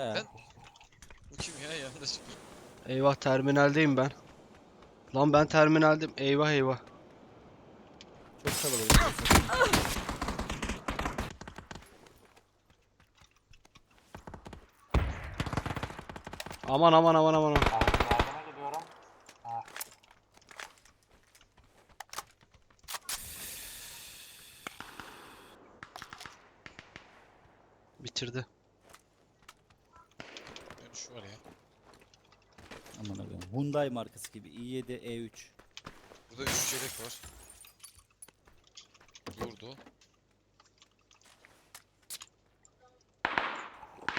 He. Ben- Bu kim ya yanlış bir. Eyvah terminaldeyim ben. Lan ben terminaldeyim. Eyvah eyvah. Çok kalabalık. Aman aman aman aman. aman. Bitirdi. Ya. Aman Allah'ım. Hyundai markası gibi. i7 E3. Burada 3 çeyrek var. Durdu.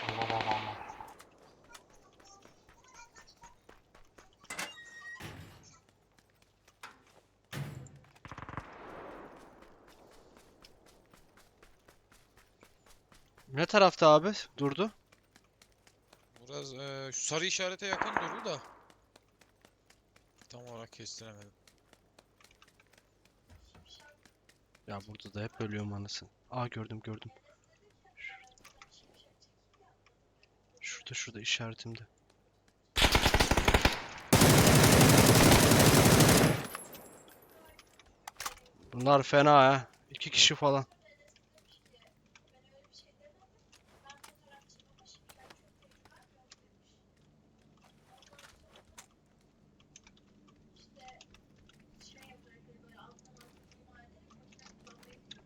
burada da adam var. Ne tarafta abi? Durdu. Sarı işarete yakın durdu da. Tam olarak kestiremedim. Ya burada da hep ölüyorum anasını. Aa gördüm gördüm. Şurada şurada işaretimde. Bunlar fena ha. İki kişi falan.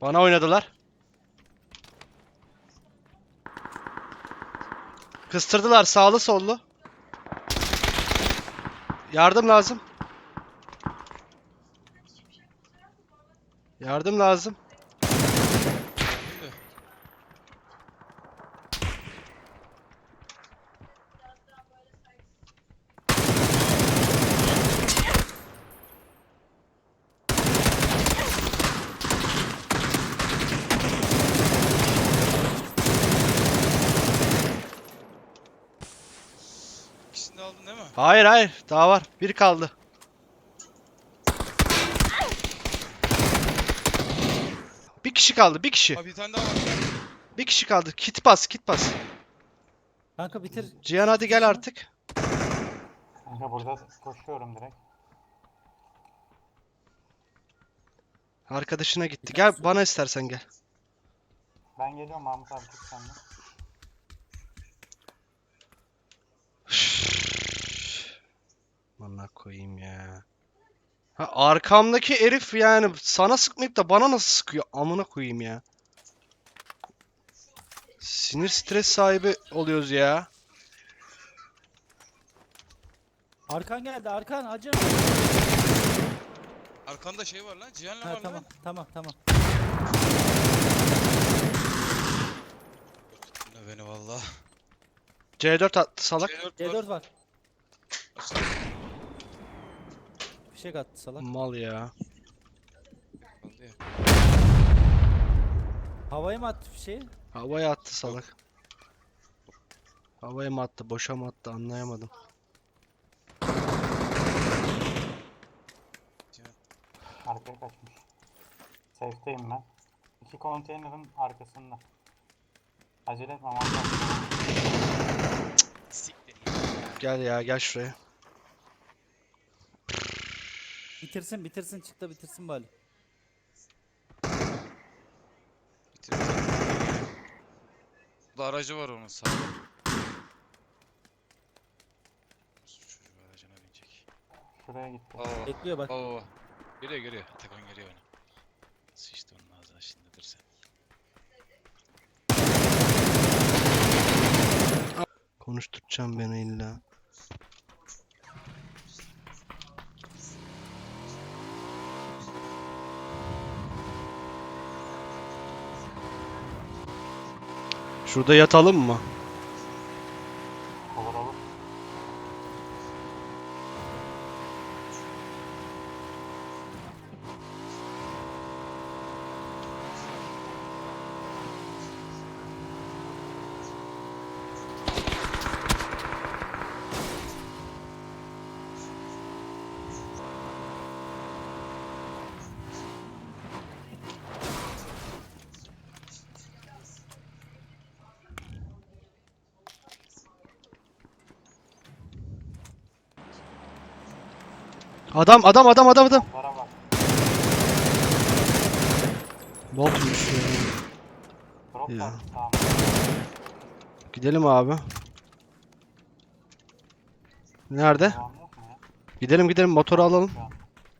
Bana oynadılar. Kıstırdılar sağlı sollu. Yardım lazım. Yardım lazım. İkisini de aldın değil mi? Hayır hayır daha var. Bir kaldı. Bir kişi kaldı bir kişi. Abi bir tane daha var. Bir kişi kaldı. Kit bas kit bas. Kanka bitir. Cihan hadi gel artık. Kanka burada koşuyorum direkt. Arkadaşına gitti. Gel bana istersen gel. Ben geliyorum Mahmut abi tut sen de. Bana koyayım ya. Ha, arkamdaki herif yani sana sıkmayıp da bana nasıl sıkıyor? Amına koyayım ya. Sinir stres sahibi oluyoruz ya. Arkan geldi arkan acı. Arkanda şey var lan. Cihan'la Ha var tamam lan. tamam tamam. Ne beni valla. C4 attı salak. C4 var. C4 var. Fişek attı salak. Mal ya. Havaya mı attı fişeği? Havaya attı salak. Havaya mı attı, boşa mı attı anlayamadım. Arkaya kaçmış. Safe'teyim ben. İki konteynerin arkasında. Acele etme Mahmut abi. Siktir. Gel ya gel şuraya. Bitirsin bitirsin çık da bitirsin bari. Bitirdi. Aracı var onun sağda. Çocuğu aracına binecek. Şuraya gitti. Baba baba. Bekliyor bak. Baba baba. Geliyor geliyor. Atakan geliyor ona. Sıçtı onun ağzına şimdi dur sen. Konuşturacağım beni illa. Şurada yatalım mı? Adam adam adam adam adam. Botlara bak. Botmuş ya. Drop Ya. var. Tamam. Gidelim abi. Nerede? Devam yok mu ya? Gidelim gidelim motoru alalım.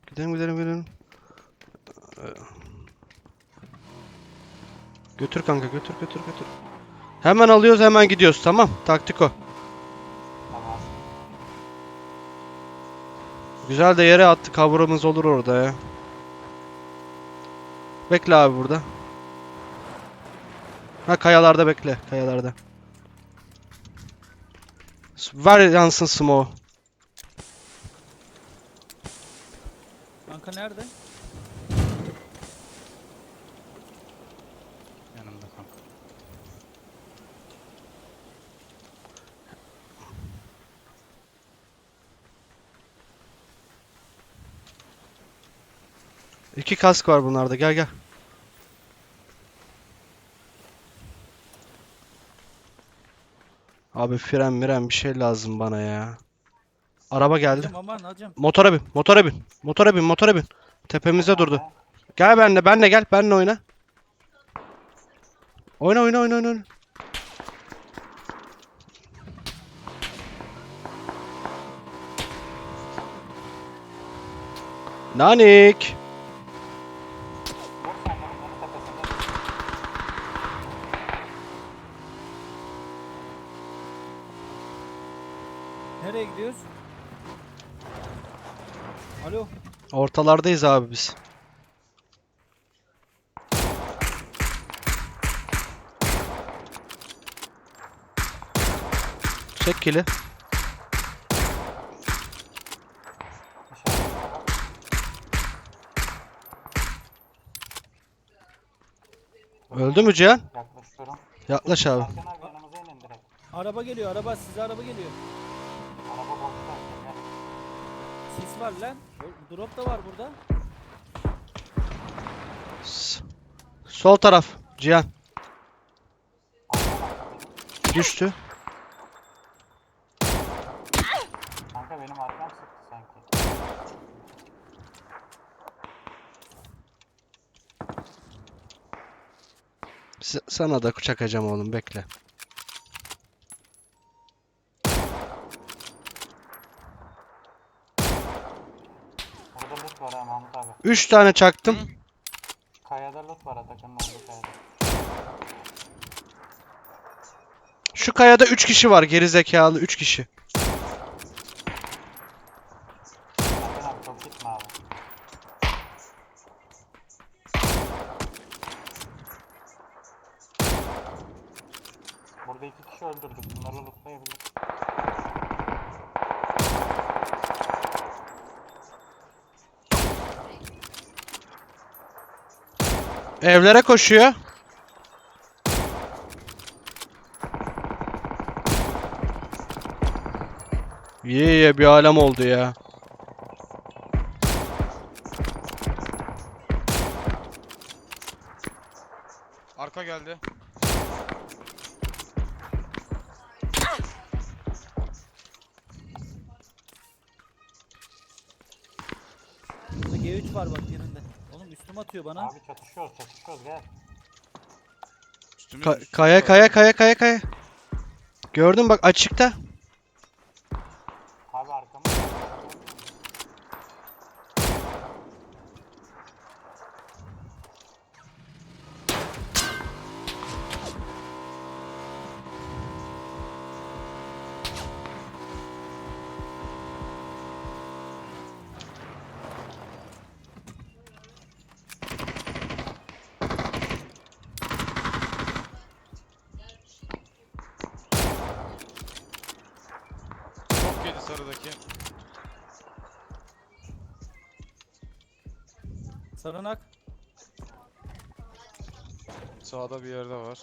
Gidelim gidelim gidelim. Ee, Götür kanka götür götür götür. Hemen alıyoruz hemen gidiyoruz tamam. Taktik o. Güzel de yere attı cover'ımız olur orada ya. Bekle abi burada. Ha kayalarda bekle kayalarda. Ver yansın smoke. Kanka nerede? İki kask var bunlarda gel gel. Abi fren miren bir şey lazım bana ya. Araba geldi. Hocam aman hocam. Motora bin, motora bin. Motora bin, motora bin. Tepemizde durdu. Gel benle, benle gel, benle. Oyna, oyna, oyna, oyna. oyna. Nanik. Dur sen de bunların tepesinde. Nereye gidiyoruz? Alo. Ortalardayız abi biz. Çek kili. Öldü mü Cihan? Yaklaşıyorum. Yaklaş abi. Erkan abi yanımıza inin direkt. Araba geliyor araba size araba geliyor. Araba boşta. Sis var lan. Drop da var burada. S- Sol taraf. Cihan. Düştü. Kanka benim arkam sıktı sanki. S- sana da çakacağım oğlum bekle. Burada loot var ha 3 tane çaktım. Kayada loot var Atakan'ın olduğu kayada. Şu kayada 3 kişi var. Geri zekalı 3 kişi. Erkan abi çok gitme abi. Burada iki kişi öldürdük. Bunları lootlayabiliriz. Evlere koşuyor. Ye ye bir alem oldu ya. Arka geldi. Burada G3 var bak yanında. Üstüme atıyor bana. Abi çatışıyoruz çatışıyoruz gel. Üstümüz Ka- üstümüz kaya var. kaya kaya kaya kaya. Gördün bak açıkta. Sarınak. Sağda bir yerde var.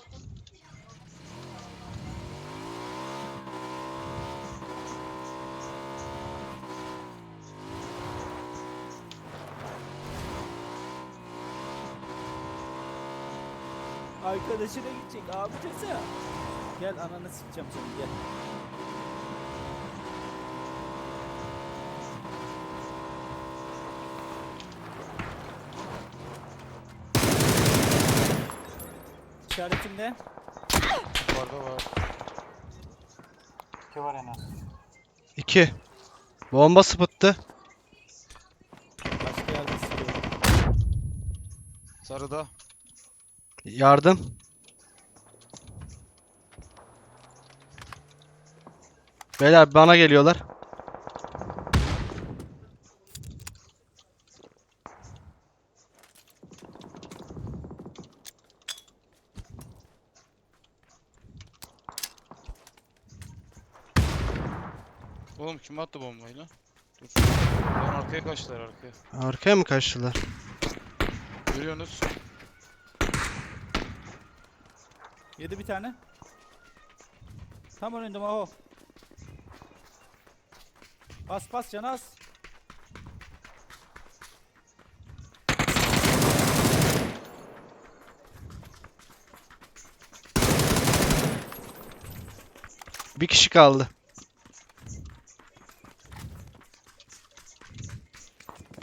Arkadaşına gidecek abi ceza. Gel ananı sikeceğim seni gel. İşaretimde. Yukarıda var. İki var en az. 2. Bomba sıpıttı. Başka yerde sıkıyor. Sarıda. Yardım. Beyler bana geliyorlar. Oğlum kim attı bombayı lan? Dur. Lan arkaya kaçtılar arkaya. Arkaya mı kaçtılar? Görüyorsunuz. Yedi bir tane. Tam önünde Maho. Bas bas Canaz. Bir kişi kaldı.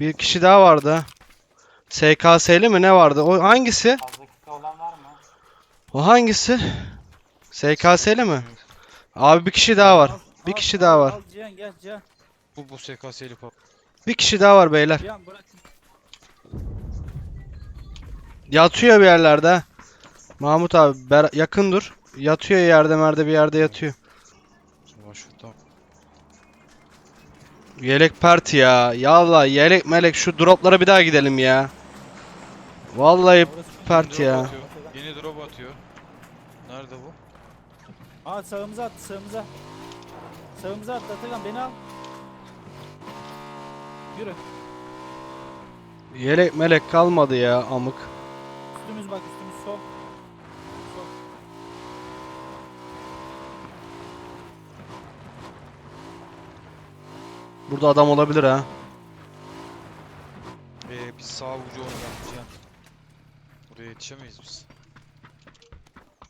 Bir kişi daha vardı. SKS'li mi ne vardı? O hangisi? Fazla olan var mı? O hangisi? SKS'li mi? Abi bir kişi daha var. Bir kişi daha var. Al Cihan gel Cihan. Bu bu SKS'li pop. Bir kişi daha var beyler. Cihan bırak. Yatıyor bir yerlerde. Mahmut abi ber- yakın dur. Yatıyor yerde merde bir yerde yatıyor. Yelek parti ya. Yallah yelek melek şu droplara bir daha gidelim ya. Vallahi parti Yeni ya. drop atıyor. Yeni drop atıyor. Nerede bu? Aa sağımıza attı sağımıza. Sağımıza attı Atakan beni al. Yürü. Yelek melek kalmadı ya amık. Üstümüz bak üstümüz. Sol. Burada adam olabilir ha. Ee, biz sağ ucu oynayalım Cihan. Buraya yetişemeyiz biz.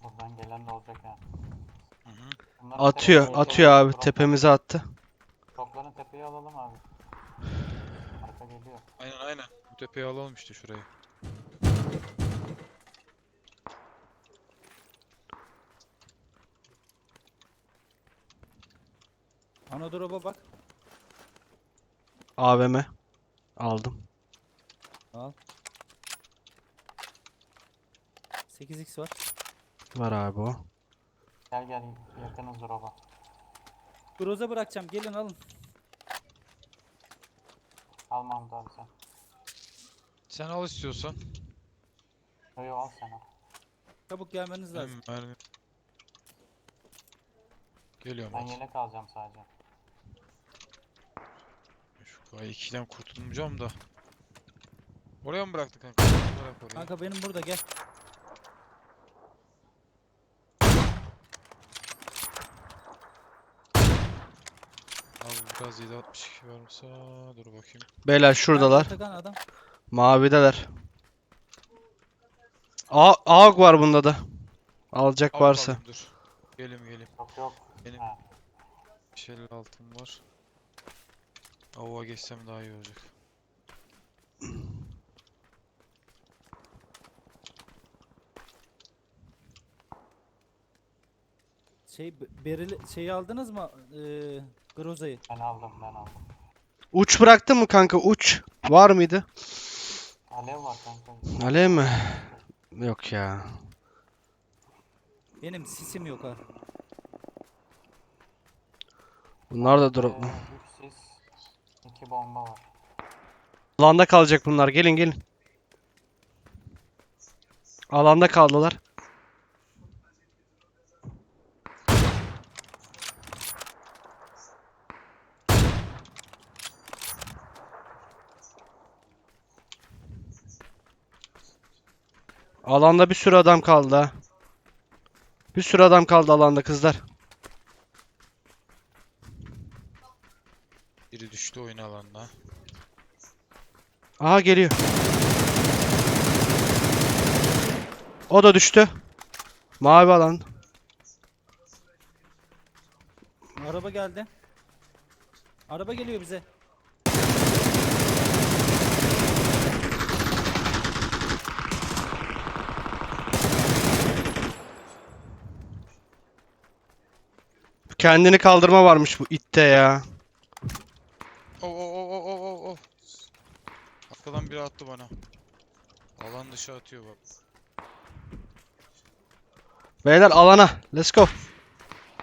Buradan gelen de olacak ha. Hı hı. Bunları Atıyor, tepeye atıyor abi. drop- Tepemize attı. Toplarını tepeye alalım abi. Arka geliyor. Aynen aynen. Bu tepeyi alalım işte şurayı. Ana drop'a bak. AVM. Aldım. Al. 8x var. Var abi o. Gel gel yakınız drop'a. Groza bırakacağım. Gelin alın. Al Mahmut abi sen. Sen al istiyorsan. Yo yo al sen al. Çabuk gelmeniz lazım. Ben mermi. Geliyorum Ben hadi. yelek alacağım sadece. Şu K2'den kurtulmayacağım da. Oraya mı bıraktın kanka? Bırak oraya. Kanka benim burada gel. Abi biraz 762 varsa dur bakayım. Beyler şuradalar. Atakan adam. Mavideler. A AUG var bunda da. Alacak Al varsa. bakalım, dur. Gelim gelim. Yok yok. Benim Ha. 56 var. Avuğa geçsem daha iyi olacak. Şey be- berili şeyi aldınız mı? Ee, Groza'yı. Ben aldım ben aldım. Uç bıraktın mı kanka? Uç. Var mıydı? Alev var kanka. Alev mi? Yok ya. Benim sisim yok ha. Bunlar da drop mu? Ee. İki bomba var. Alanda kalacak bunlar. Gelin gelin. Alanda kaldılar. Alanda bir sürü adam kaldı. Bir sürü adam kaldı alanda kızlar. Biri düştü oyun alanına. Aha geliyor. O da düştü. Mavi alan. Araba geldi. Araba geliyor bize. Kendini kaldırma varmış bu itte ya. Biri attı bana. Alan dışı atıyor bak. Beyler alana. Let's go.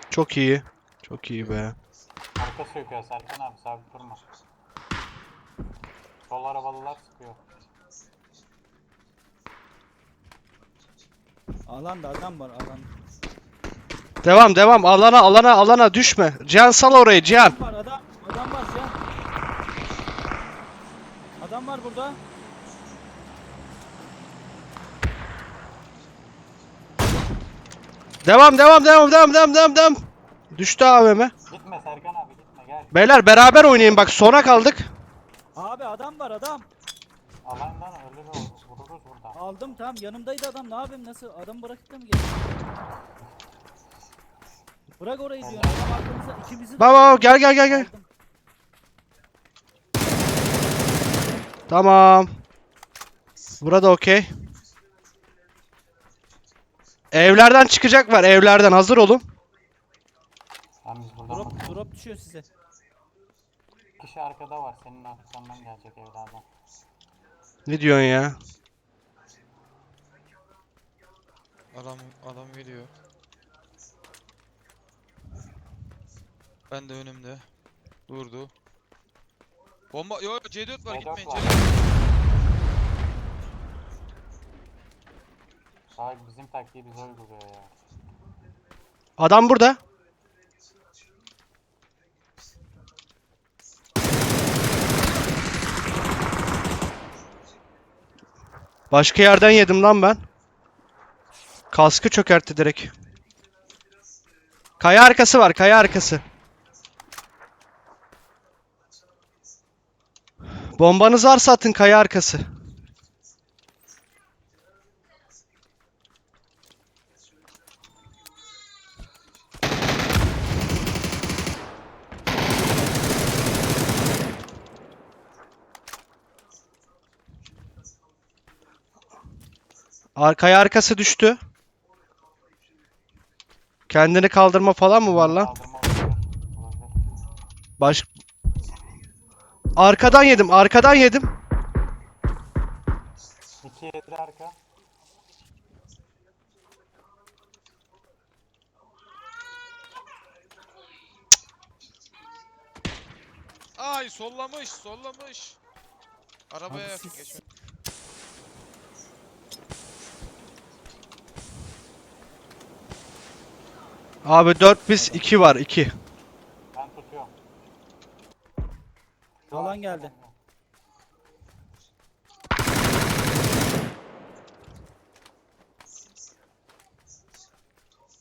Çok iyi. Çok iyi be. Arka söküyor Serkan abi sabit durma. Sol arabalılar sıkıyor. Alanda adam var alan. Devam devam. Alana alana alana düşme. Cihan sal orayı Cihan. Var adam. Adam var ya. Adam var burada. Devam devam devam devam devam devam devam. Düştü AVM. Gitme Serkan abi gitme gel. Beyler beraber oynayın bak sona kaldık. Abi adam var adam. Alandan ölür vururuz burada. Aldım tamam yanımdaydı adam ne yapayım nasıl adam bırakıp da mı geldi? Bırak orayı diyor. Adam arkamızda ikimizi bak bak, gel gel gel gel. aldım. Tamam. Burada okey. Evlerden çıkacak var evlerden hazır olun. Drop, drop düşüyor size. Kişi arkada var senin arkandan gelecek evlerden. Ne diyorsun ya? Adam adam geliyor. Ben de önümde. Durdu. Bomba yo yo, C4 var C4 gitmeyin var. C4. Daha bizim taktiği bize uyguluyor ya. Adam burada. Başka yerden yedim lan ben. Kaskı çökertti direkt. Kaya arkası var, kaya arkası. Bombanız varsa atın kaya arkası. Ar kaya arkası düştü. Kendini kaldırma falan mı var lan? Baş... Arkadan yedim, arkadan yedim. İki yedi arka. Ay sollamış sollamış. Arabaya Abi yakın geçme. Abi 4 biz 2 var 2. Ben tutuyorum. Şu Alan geldi.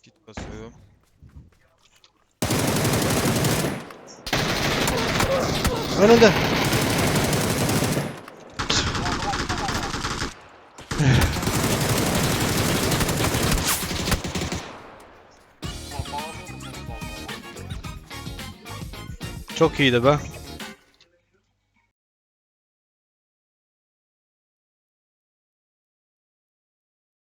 Git basıyorum. Önünde. Çok iyiydi be.